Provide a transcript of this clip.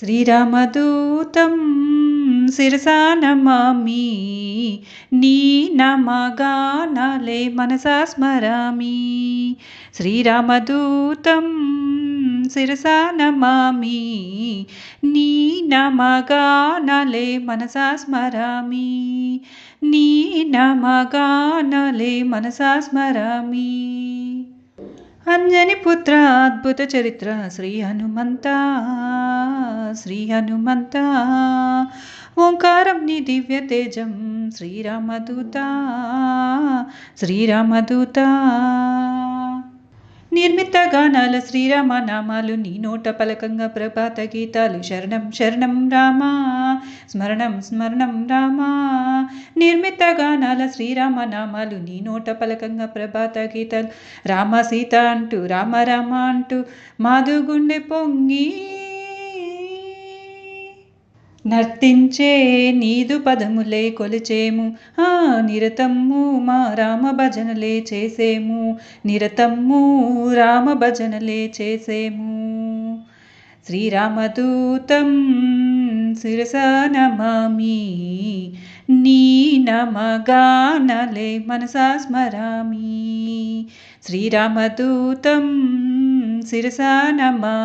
శ్రీరామదూతం శిరసానమామి నీ నమగానాలే మనసా స్మరామి. శ్రీరామదూతం శిరసానమామి నీ నమగానాలే మనసా స్మరామి. నీ నమగానాలే మనసా స్మరామి. అంజని పుత్ర అద్భుత చరిత్ర శ్రీ హనుమంతా. శ్రీ హనుమంత. ఓంకారం నీ దివ్య తేజం శ్రీరామదూత శ్రీరామదూత నిర్మిత గానాల శ్రీరామ నామాలు నీ నోట పలకంగా ప్రభాత గీతాలు శరణం శరణం రామ. స్మరణం స్మరణం రామ. నిర్మిత గానాల శ్రీరామ నామాలు నీ నోట పలకంగా ప్రభాత గీతాలు. రామ సీత అంటూ రామ రామ అంటూ మాధు గుండె పొంగి నర్తించే నీదు పదములే కొలిచేము. ఆ నిరతమ్ము మా రామ భజనలే చేసేము. నిరతమ్ము రామ భజనలే చేసేము. శ్రీరామదూతం శిరస నమామి. నీ నమగానలే మనసా స్మరామి. శ్రీరామదూతం శిరస నమా